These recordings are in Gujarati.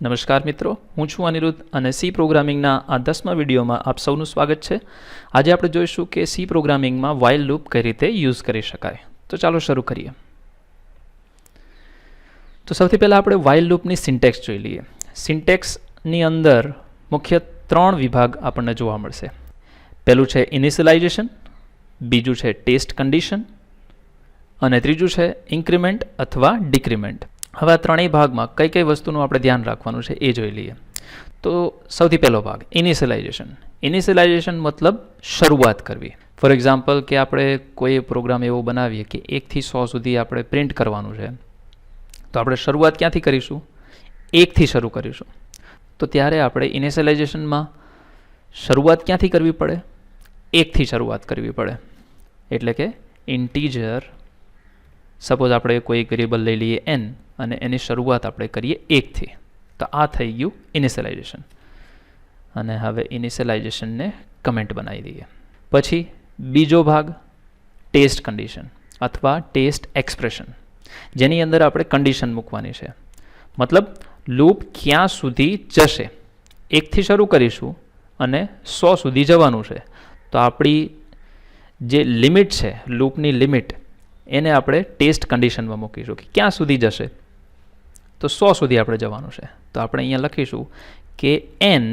નમસ્કાર મિત્રો, હું છું અનિરુદ્ધ અને સી પ્રોગ્રામિંગના આ દસમા વિડીયોમાં આપ સૌનું સ્વાગત છે. આજે આપણે જોઈશું કે સી પ્રોગ્રામિંગમાં વાઇલ લૂપ કઈ રીતે યુઝ કરી શકાય. તો ચાલો શરૂ કરીએ. તો સૌથી પહેલાં આપણે વાઇલ લૂપની સિન્ટેક્સ જોઈ લઈએ. સિન્ટેક્સની અંદર મુખ્ય ત્રણ વિભાગ આપણને જોવા મળશે. પહેલું છે ઇનિશિયલાઇઝેશન બીજું છે ટેસ્ટ કન્ડિશન અને ત્રીજું છે ઇન્ક્રીમેન્ટ અથવા ડિક્રીમેન્ટ હવે આ ત્રણેય ભાગમાં કઈ કઈ વસ્તુનું આપણે ધ્યાન રાખવાનું છે એ જોઈ લઈએ. તો સૌથી પહેલો ભાગ ઇનિશિયલાઇઝેશન ઇનિશિયલાઇઝેશન મતલબ શરૂઆત કરવી. ફોર એક્ઝામ્પલ કે આપણે કોઈ પ્રોગ્રામ એવો બનાવીએ કે એકથી સો સુધી આપણે પ્રિન્ટ કરવાનું છે, તો આપણે શરૂઆત ક્યાંથી કરીશું? એકથી શરૂ કરીશું. તો ત્યારે આપણે ઇનિશિયલાઇઝેશનમાં શરૂઆત ક્યાંથી કરવી પડે? એકથી શરૂઆત કરવી પડે. એટલે કે ઇન્ટીજર સપોઝ આપણે કોઈ એક વેરિયેબલ લઈ લઈએ એન અને એની શરૂઆત આપણે કરીએ એકથી. તો આ થઈ ગયું ઇનિશિયલાઇઝેશન અને હવે ઇનિશિયલાઇઝેશનને કમેન્ટ બનાવી દઈએ. પછી બીજો ભાગ ટેસ્ટ કન્ડિશન અથવા ટેસ્ટ એક્સપ્રેશન જેની અંદર આપણે કન્ડિશન મૂકવાની છે. મતલબ લૂપ ક્યાં સુધી જશે? એકથી શરૂ કરીશું અને સો સુધી જવાનું છે. તો આપણી જે લિમિટ છે લૂપની લિમિટ એને આપણે ટેસ્ટ કન્ડિશનમાં મૂકીશું કે ક્યાં સુધી જશે? તો સો સુધી આપણે જવાનું છે. તો આપણે અહીંયા લખીશું કે N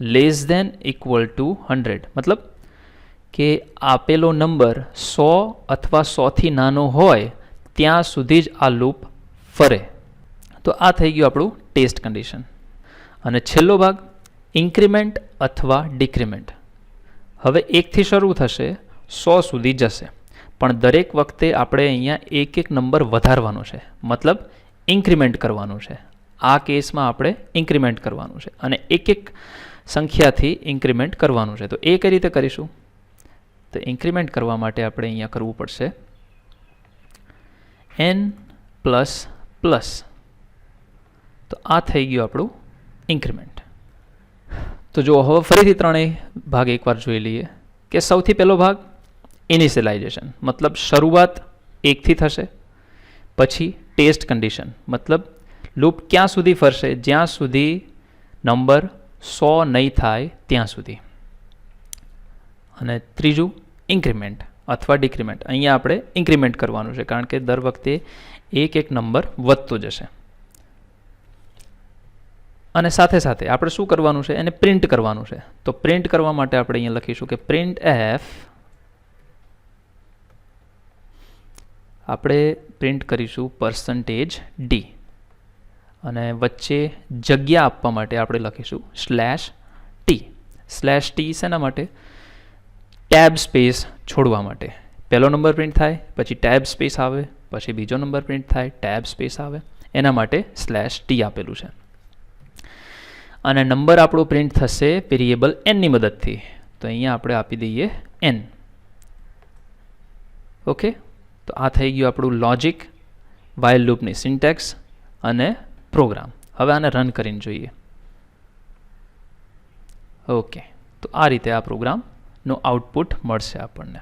less than equal to hundred મતલબ કે આપેલો નંબર સો અથવા સોથી નાનો હોય, ત્યાં સુધી જ આ લૂપ ફરે. તો આ થઈ ગયું આપણું ટેસ્ટ કન્ડિશન અને છેલ્લો ભાગ ઇન્ક્રીમેન્ટ અથવા ડિક્રીમેન્ટ હવે એકથી શરૂ થશે, સો સુધી જશે. પણ દરેક વખતે આપણે અહીંયા એક એક નંબર વધારવાનો છે. મતલબ ઇન્ક્રીમેન્ટ કરવાનું છે. આ કેસમાં આપણે ઇન્ક્રીમેન્ટ કરવાનું છે અને એક એક સંખ્યાથી ઇન્ક્રીમેન્ટ કરવાનું છે. તો એ કઈ રીતે કરીશું? તો ઇન્ક્રીમેન્ટ કરવા માટે આપણે અહીંયા કરવું પડશે. એન પ્લસ પ્લસ તો આ થઈ ગયું આપણું ઇન્ક્રીમેન્ટ. તો જો હવે ફરીથી ત્રણેય ભાગ એકવાર જોઈ લઈએ કે સૌથી પહેલો ભાગ ઇનિશિયલાઇઝેશન મતલબ શરૂઆત એકથી થશે, પછી ટેસ્ટ કન્ડિશન મતલબ લૂપ ક્યાં સુધી ફરશે જ્યાં સુધી નંબર સો નહીં થાય ત્યાં સુધી અને ત્રીજું ઇન્ક્રીમેન્ટ અથવા ડિક્રીમેન્ટ અહીંયા આપણે ઇન્ક્રીમેન્ટ કરવાનું છે કારણ કે દર વખતે એક એક નંબર વધતો જશે અને સાથે સાથે આપણે શું કરવાનું છે એને પ્રિન્ટ કરવાનું છે તો પ્રિન્ટ કરવા માટે આપણે અહીંયા લખીશું કે પ્રિન્ટ એફ આપણે પ્રિન્ટ કરીશું પર્સન્ટેજ ડી અને વચ્ચે જગ્યા આપવા માટે આપણે લખીશું સ્લેશ ટી સ્લેશ ટી શેના માટે? ટેબ સ્પેસ છોડવા માટે. પહેલો નંબર પ્રિન્ટ થાય, પછી ટેબ સ્પેસ આવે, પછી બીજો નંબર પ્રિન્ટ થાય ટેબ સ્પેસ આવે. એના માટે સ્લેશ ટી આપેલું છે. અને નંબર આપણો પ્રિન્ટ થશે વેરિયેબલ એનની મદદથી. તો અહીંયા આપણે આપી દઈએ એન ઓકે તો આ થઈ ગયું આપણું લોજિક વાઇલ લૂપની સિન્ટેક્સ અને પ્રોગ્રામ હવે આને રન કરીને જોઈએ. ઓકે તો આ રીતે આ પ્રોગ્રામનું આઉટપુટ મળશે આપણને.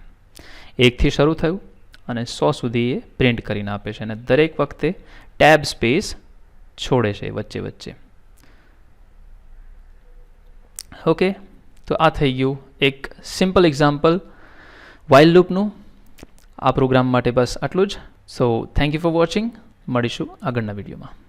એકથી શરૂ થયું અને સો સુધી એ પ્રિન્ટ કરીને આપે છે અને દરેક વખતે ટેબ સ્પેસ છોડે છે વચ્ચે વચ્ચે. ઓકે તો આ થઈ ગયું એક સિમ્પલ એક્ઝામ્પલ વાઇલ લૂપનું આ પ્રોગ્રામ માટે બસ આટલું જ. So thank you for watching મળીશું આગળના વિડીયોમાં.